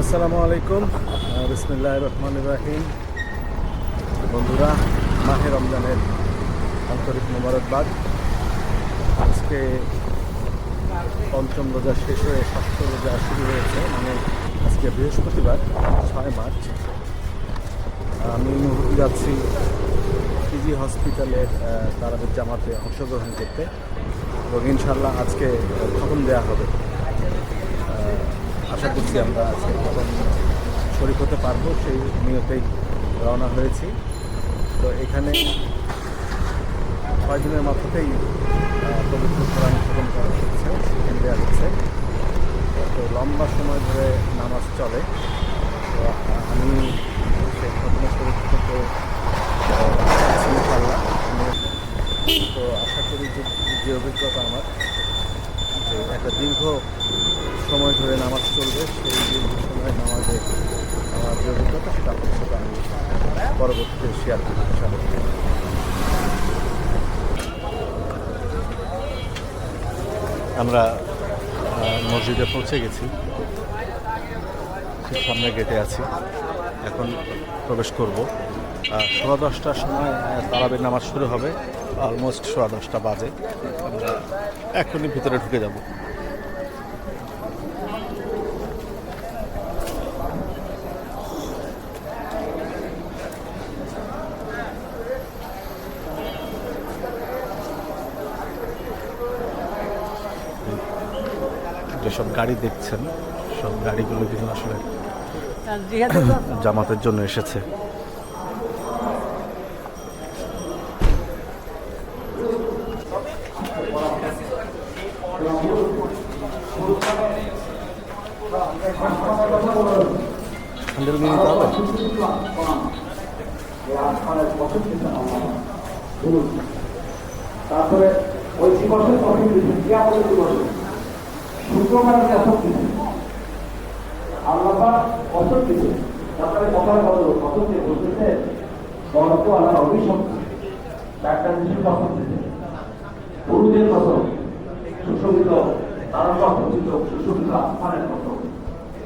আসসালামু আলাইকুম। বিসমিল্লাহ রহমান ইব্রাহিম বন্ধুরা, মাহে রমজানের আন্তরিক মোবারকবাদ। আজকে পঞ্চম রোজা শেষ হয়ে ষষ্ঠ রোজা শুরু হয়েছে মানে আজকে বৃহস্পতিবার, ছয় মার্চ। আমি মুহূর্তে যাচ্ছি পিজি হসপিটালের তারাবের জামাতে অংশগ্রহণ করতে। এবং ইনশাল্লাহ আজকে খতম দেওয়া হবে। আশা করছি আমরা আজকে শরীর হতে পারব, সেই নিয়তেই রওনা হয়েছি। তো এখানে ছয় দিনের মাথাতেই পবিত্র কোরআন খতম করা হচ্ছে শিক্ষণ দেওয়া হচ্ছে। তো লম্বা সময় ধরে নামাজ চলে। তো আমি সেই খতম শরীর থেকে তো আশা করি যে অভিজ্ঞতা আমার যে একটা দীর্ঘ সময় ধরে নামাজ চলবে, সেই দীর্ঘ সময় নামাজে আমার যে অভিজ্ঞতা সেটা আপনার আমি পরবর্তীতে শেয়ার করতে ইনশাআল্লাহ। আমরা মসজিদে পৌঁছে গেছি। সামনে গেটে আছি। এখন প্রবেশ করব। সোয়া দশটার সময় তারাবির নামাজ শুরু হবে। অলমোস্ট সোয়া দশটা বাজে। আমরা এখনই ভিতরে ঢুকে যাব। যেসব গাড়ি দেখছেন সব গাড়িগুলো কিন্তু আসলে জামাতের জন্য এসেছে। হ্যান্ডেল নিয়ে তারপরে ওই দিবসের কঠিন কিয়ামতের দিবসে শুক্রবার আসক দিন আল্লাহ তারপরে কথার কথা অসৎ দিয়ে বলতেছে গল্প আল্লাহ অভিশপ্ত জিনিসের কসম দিতে পুরুষের কসম সুশোভিত তারা সচিত সুশোভিত আসমানের কসম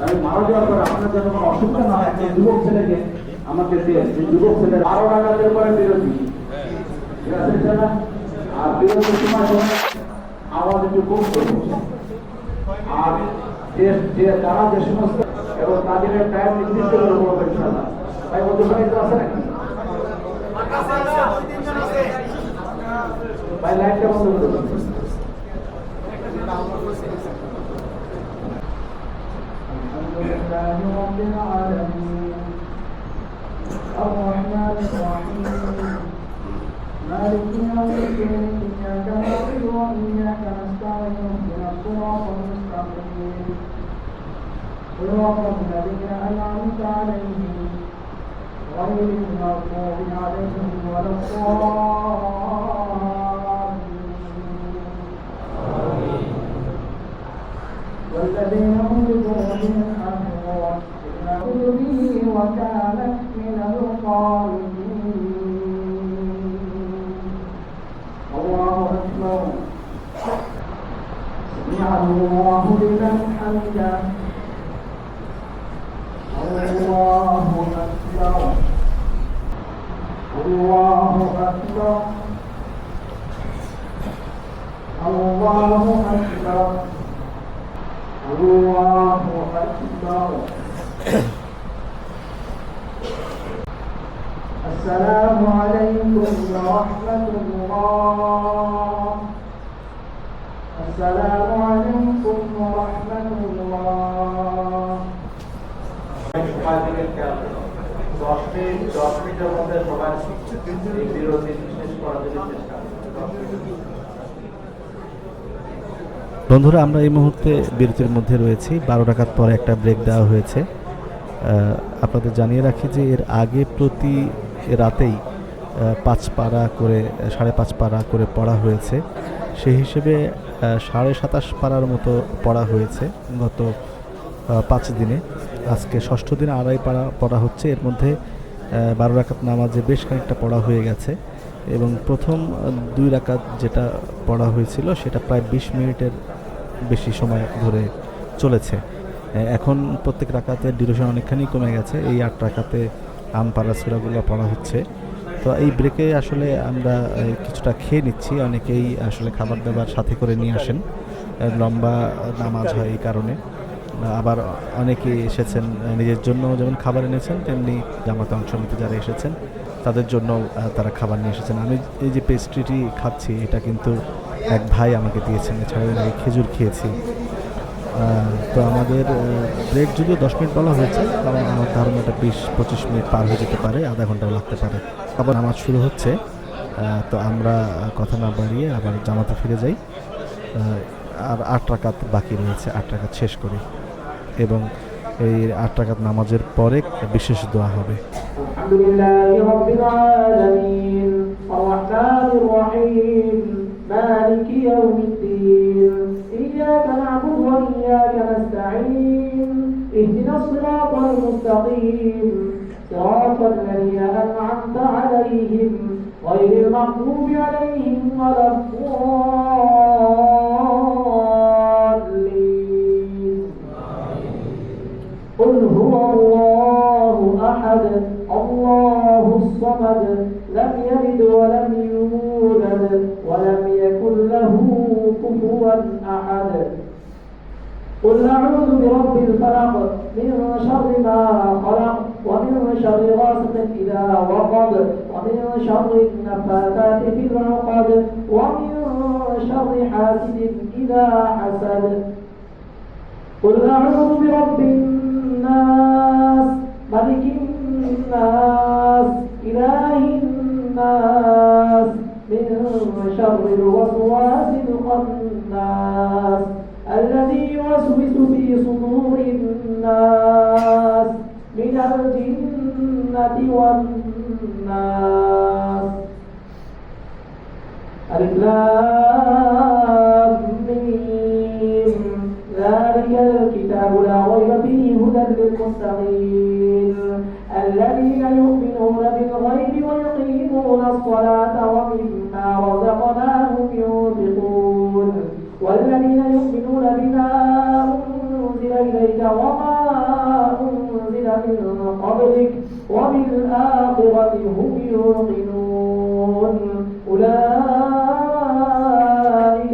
আমি মারা যাওয়ার পরে আপনার জন্য কোনো অসুবিধা না হয় একজন যুবক ছেলেকে আমাকে দিয়ে যে যুবক ছেলে বারো টাকার পরে বিরতি ঠিক আছে না আর বিরতির সময় আওয়াজ একটু কম করব আর তারা যে সমস্ত এবং তাদের টাইম নির্দিষ্ট করে বলব ইনশাআল্লাহ। তাই বলতে পারি তো আছে নাকি? ভাই লাইটটা বন্ধ করে صراط الذين أنعمت عليهم غير المغضوب عليهم ولا الضالين والذين هم لفروجهم حافظون إلا به وكانت من القانتين الله أكبر سمع الله لمن حمده الله أكبر الله أكبر الله أكبر الله أكبر السلام عليكم ورحمة الله السلام عليكم ورحمة الله সকাল থেকে খেয়াল করো। দশ মিনিট দশ মিনিটের মধ্যে সবাই এই বিরতি শেষ করার জন্য চেষ্টা করো। দশ মিনিট। বন্ধুরা, আমরা এই মুহূর্তে বিরতির মধ্যে রয়েছি। বারো টাকার পরে একটা ব্রেক দেওয়া হয়েছে। আপনাদের জানিয়ে রাখি যে এর আগে প্রতি রাতেই পাঁচ পারা করে, সাড়ে পাঁচ পারা করে পড়া হয়েছে। সেই হিসেবে সাড়ে সাতাশ পারার মতো পড়া হয়েছে গত পাঁচ দিনে। আজকে ষষ্ঠ দিনে আড়াই পারা পড়া হচ্ছে। এর মধ্যে বারো রাকাত নামাজে বেশ খানিকটা পড়া হয়ে গেছে এবং প্রথম দুই রাকাত যেটা পড়া হয়েছিল সেটা প্রায় বিশ মিনিটের বেশি সময় ধরে চলেছে। এখন প্রত্যেক রাকাতের ডিউরেশন অনেকখানি কমে গেছে। এই আট রাকাতে আম পাড়া সুরাগুলো পড়া হচ্ছে। তো এই ব্রেকে আসলে আমরা কিছুটা খেয়ে নিচ্ছি। অনেকেই আসলে খাবার দাবার সাথে করে নিয়ে আসেন। লম্বা নামাজ হয় এই কারণে। আবার অনেকে এসেছেন নিজের জন্য যেমন খাবার এনেছেন, তেমনি জামাতে অংশ নিতে যারা এসেছেন, তাদের জন্য তারা খাবার নিয়ে এসেছেন। আমি এই যে পেস্ট্রিটি খাচ্ছি, এটা কিন্তু এক ভাই আমাকে দিয়েছেন, এছাড়াও আমি খেজুর খেয়েছি। তো আমাদের ব্রেক যদিও দশ মিনিট বলা হয়েছে, কারণ আমার ধারণাটা বিশ পঁচিশ মিনিট পার হয়ে যেতে পারে, আধা ঘন্টাও লাগতে পারে। আবার আমার শুরু হচ্ছে তো আমরা কথা না বাড়িয়ে আবার জামাতে ফিরে যাই। আর আট টাকাত বাকি রয়েছে, আট টাকাত শেষ করি। এবং এই আট টাকাত নামাজের পরে বিশেষ দোয়া হবে। مالك يوم الدين. إياك نعبد وإياك نستعين. اهدنا الصراط المستقيم. صراط الذين أنعمت عليهم غير المغضوب عليهم ولا الضالين. قل هو الله أحد. الله الصمد. لم يلد ولم يولد. ولم يكن له كفوا أحد. قل أعوذ برب الفلق من شر ما خلق ومن شر غاسق إذا وقب ومن شر النفاثات في العقد ومن شر حاسد إذا حسد. قل أعوذ برب الناس ملك الناس إله الناس شر الوسواس الخناس الذي يوسوس في صدور الناس من الجنة والناس. ألف لام ميم. ذلك الكتاب لا ريب فيه هدى للمتقين. الذين يؤمنون بالغيب ويقيمون الصلاة ومما إليك وما أنزل من قبلك وبالآخرة هم يوقنون. أولئك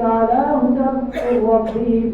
على هدى من ربهم.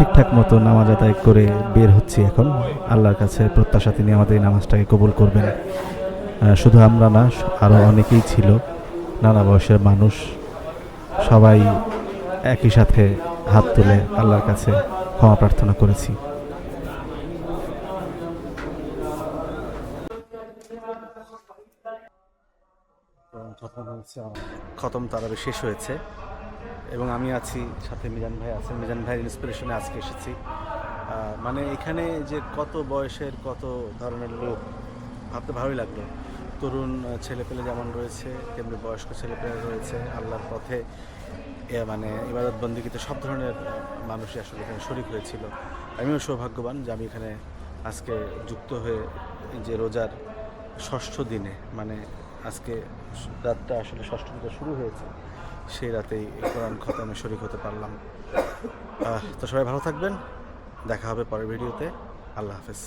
ঠিকঠাক মতো নামাজ আদায় করে বের হচ্ছি এখন। আল্লাহর কাছে প্রত্যাশা তিনি আমাদের এই নামাজটাকে কবুল করবেন। শুধু আমরা না আরও অনেকেই ছিল। নানা বয়সের মানুষ। সবাই একই সাথে হাত তুলে আল্লাহর কাছে ক্ষমা প্রার্থনা করেছি। খতম তারাবি শেষ হয়েছে। এবং আমি আছি, সাথে মিজান ভাই আছেন। মিজান ভাইয়ের ইন্সপিরেশনে আজকে এসেছি। মানে এখানে যে কত বয়সের, কত ধরনের লোক, ভাবতে ভালোই লাগল। তরুণ ছেলেপেলে যেমন রয়েছে, তেমনি বয়স্ক ছেলেপেলে রয়েছে, আল্লাহর পথে মানে ইবাদত বন্দিগিতে সব ধরনের মানুষই আসলে এখানে শরিক হয়েছিল। আমিও সৌভাগ্যবান যে আমি এখানে আজকে যুক্ত হয়ে যে রোজার ষষ্ঠ দিনে মানে আজকে রাতটা আসলে ষষ্ঠ দিনে শুরু হয়েছে। সেই রাতেই কোরআন খতমে শরিক হতে পারলাম। তো সবাই ভালো থাকবেন। দেখা হবে পরের ভিডিওতে। আল্লাহ হাফেজ।